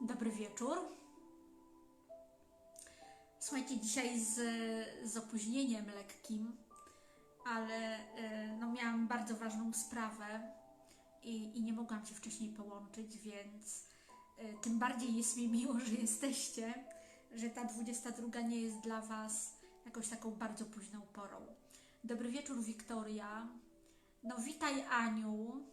Dobry wieczór. Słuchajcie, dzisiaj z, z opóźnieniem lekkim, ale e, no, miałam bardzo ważną sprawę i, i nie mogłam się wcześniej połączyć, więc y, tym bardziej jest mi miło, że jesteście, że ta 22 nie jest dla Was jakąś taką bardzo późną porą. Dobry wieczór, Wiktoria. No, witaj, Aniu.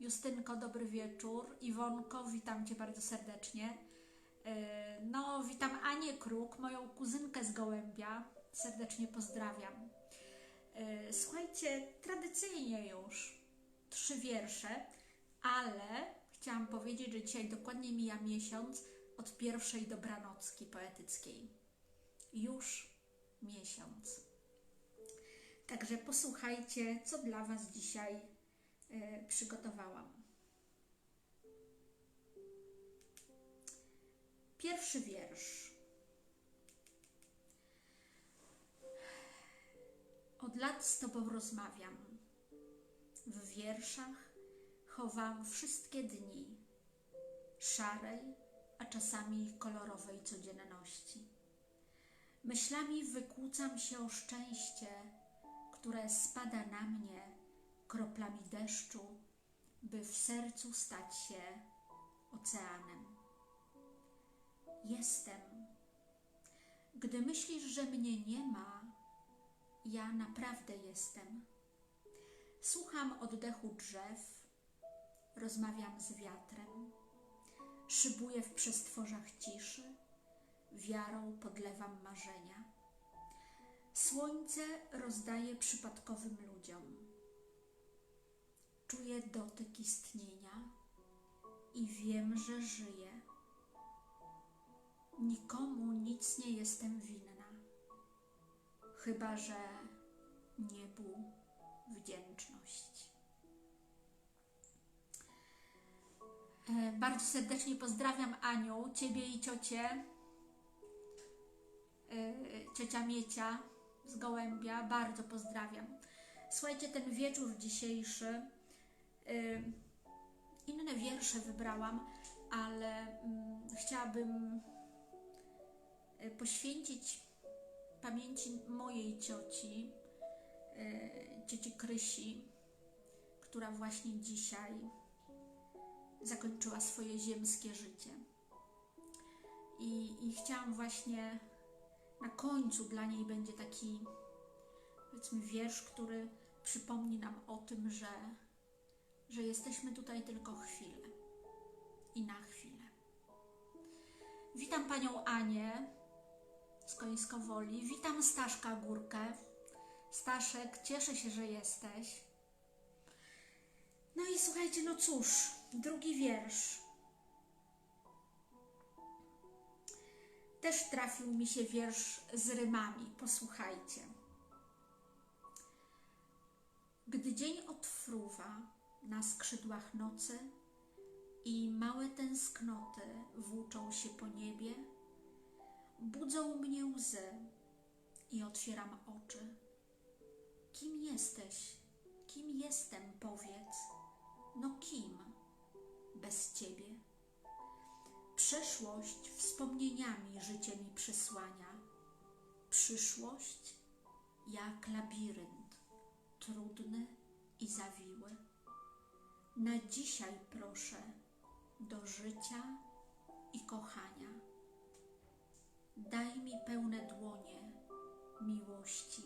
Justynko, dobry wieczór. Iwonko, witam Cię bardzo serdecznie. E, No, witam Anię Kruk, moją kuzynkę z Gołębia. Serdecznie pozdrawiam. E, Słuchajcie, tradycyjnie już trzy wiersze, ale chciałam powiedzieć, że dzisiaj dokładnie mija miesiąc od pierwszej dobranocki poetyckiej. Już miesiąc. Także posłuchajcie, co dla Was dzisiaj e, przygotowałam. Pierwszy wiersz. Od lat z Tobą rozmawiam. W wierszach chowam wszystkie dni szarej, a czasami kolorowej codzienności. Myślami wykłócam się o szczęście, które spada na mnie kroplami deszczu, by w sercu stać się oceanem. Jestem. Gdy myślisz, że mnie nie ma, ja naprawdę jestem. Słucham oddechu drzew, rozmawiam z wiatrem, szybuję w przestworzach ciszy, wiarą podlewam marzenia. Słońce rozdaje przypadkowym ludziom. Czuję dotyk istnienia i wiem, że żyję. Nikomu nic nie jestem winna, chyba że niebu wdzięczność. E, Bardzo serdecznie pozdrawiam Aniu, Ciebie i ciocię, e, ciocia Miecia z Gołębia, bardzo pozdrawiam. Słuchajcie, ten wieczór dzisiejszy, e, inne wiersze wybrałam, ale mm, chciałabym poświęcić pamięci mojej cioci, e, cioci Krysi, która właśnie dzisiaj zakończyła swoje ziemskie życie. I, I chciałam właśnie na końcu dla niej będzie taki, powiedzmy, wiersz, który przypomni nam o tym, że, że jesteśmy tutaj tylko chwilę i na chwilę. Witam panią Anię z Końskowoli. Witam Staszka Górkę. Staszek, cieszę się, że jesteś. No i słuchajcie, no cóż, drugi wiersz. Też trafił mi się wiersz z rymami. Posłuchajcie. Gdy dzień odfruwa na skrzydłach nocy i małe tęsknoty włóczą się po niebie, budzą mnie łzy i otwieram oczy. Kim jesteś? Kim jestem, powiedz? No kim bez ciebie? Przeszłość wspomnieniami życie mi przysłania. Przyszłość jak labirynt, trudny i zawiły. Na dzisiaj proszę do życia i kochania. Daj mi pełne dłonie miłości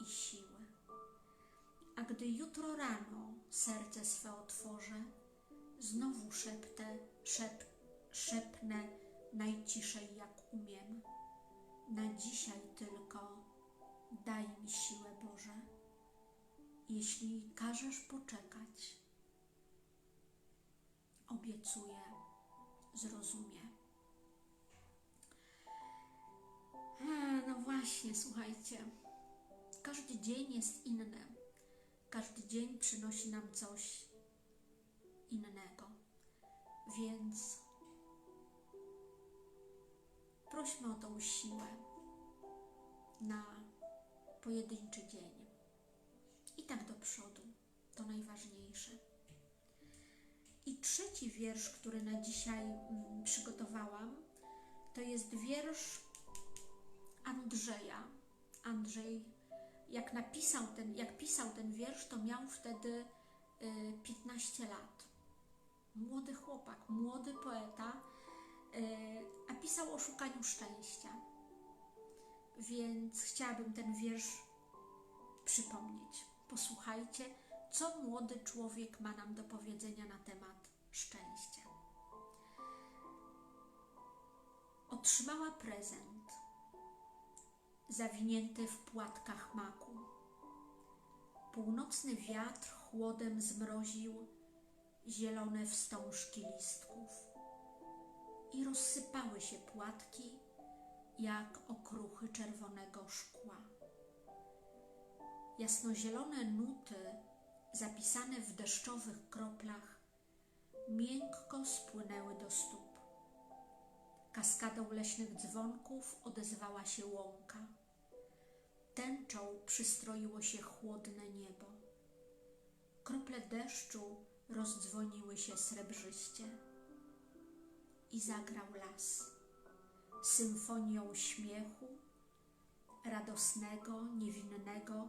i siły. A gdy jutro rano serce swe otworzę, znowu szeptę, szep, szepnę najciszej jak umiem. Na dzisiaj tylko daj mi siłę Boże. Jeśli każesz poczekać, obiecuję, zrozumie. No właśnie, słuchajcie. Każdy dzień jest inny. Każdy dzień przynosi nam coś innego. Więc prośmy o tą siłę na pojedynczy dzień. I tak do przodu. To najważniejsze. I trzeci wiersz, który na dzisiaj mm, przygotowałam, to jest wiersz Andrzeja. Andrzej, jak napisał ten, jak pisał ten wiersz, to miał wtedy y, 15 lat. Młody chłopak, młody poeta, y, a pisał o szukaniu szczęścia. Więc chciałabym ten wiersz przypomnieć. Posłuchajcie, co młody człowiek ma nam do powiedzenia na temat szczęścia. Otrzymała prezent zawinięty w płatkach maku. Północny wiatr chłodem zmroził zielone wstążki listków i rozsypały się płatki jak okruchy czerwonego szkła. Jasnozielone nuty zapisane w deszczowych kroplach miękko spłynęły do stóp. Kaskadą leśnych dzwonków odezwała się łąka. Tęczą przystroiło się chłodne niebo. Krople deszczu rozdzwoniły się srebrzyście i zagrał las symfonią śmiechu, radosnego, niewinnego,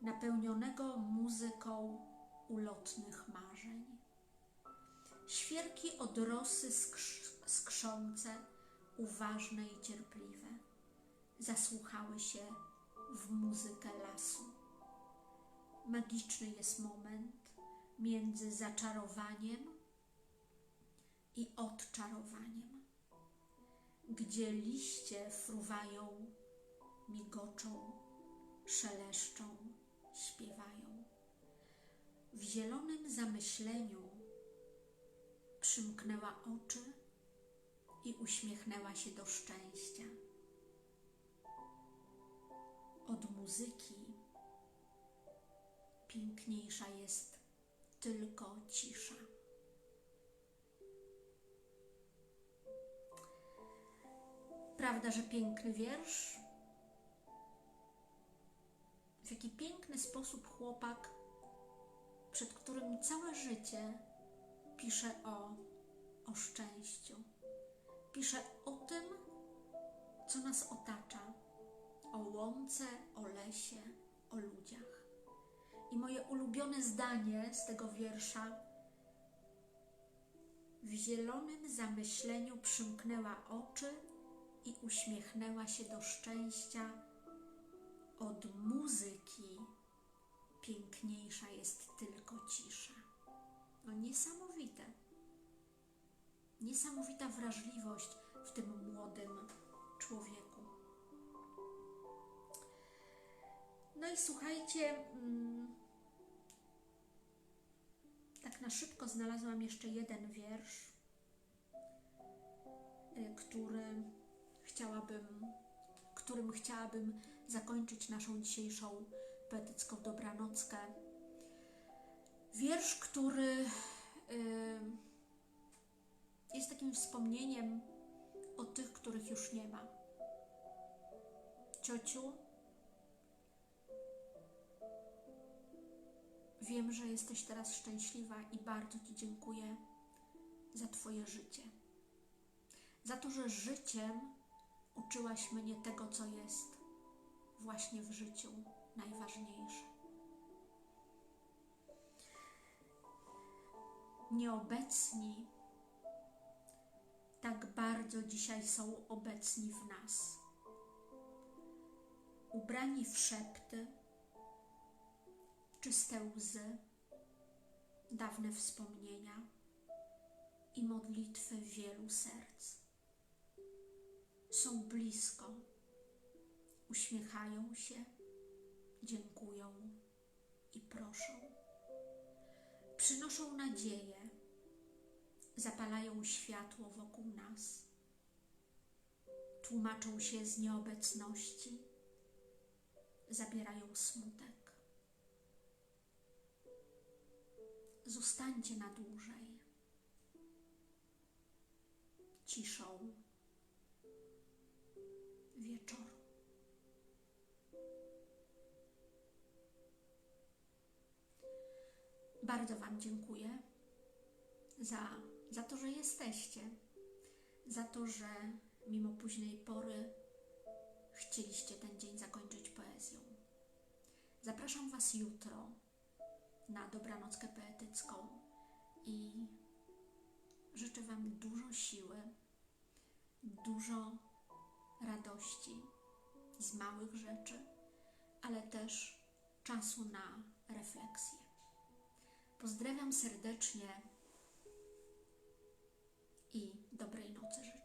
napełnionego muzyką ulotnych marzeń. Świerki od rosy skrz skrzące, uważne i cierpliwe, zasłuchały się w muzykę lasu. Magiczny jest moment między zaczarowaniem i odczarowaniem, gdzie liście fruwają, migoczą, szeleszczą, śpiewają. W zielonym zamyśleniu przymknęła oczy i uśmiechnęła się do szczęścia. Od muzyki piękniejsza jest tylko cisza. Prawda, że piękny wiersz? W jaki piękny sposób chłopak, przed którym całe życie pisze o, o szczęściu. Pisze o tym, co nas otacza, o łące, o lesie, o ludziach. I moje ulubione zdanie z tego wiersza w zielonym zamyśleniu przymknęła oczy i uśmiechnęła się do szczęścia. Od muzyki piękniejsza jest tylko cisza. No niesamowite. Niesamowita wrażliwość w tym młodym człowieku. No i słuchajcie, mm, tak na szybko znalazłam jeszcze jeden wiersz, y, który chciałabym, którym chciałabym zakończyć naszą dzisiejszą poetycką dobranockę. Wiersz, który y, jest takim wspomnieniem o tych, których już nie ma. Ciociu, wiem, że jesteś teraz szczęśliwa i bardzo Ci dziękuję za Twoje życie. Za to, że życiem uczyłaś mnie tego, co jest właśnie w życiu najważniejsze. Nieobecni tak bardzo dzisiaj są obecni w nas. Ubrani w szepty, czyste łzy, dawne wspomnienia i modlitwy wielu serc. Są blisko, uśmiechają się, dziękują i proszą. Przynoszą nadzieję, zapalają światło wokół nas, tłumaczą się z nieobecności, zabierają smutek. Zostańcie na dłużej. Ciszą wieczoru. Bardzo Wam dziękuję za, za to, że jesteście, za to, że mimo późnej pory chcieliście ten dzień zakończyć poezją. Zapraszam Was jutro na dobranockę poetycką i życzę Wam dużo siły, dużo radości z małych rzeczy, ale też czasu na refleksję. Pozdrawiam serdecznie i dobrej nocy życzę.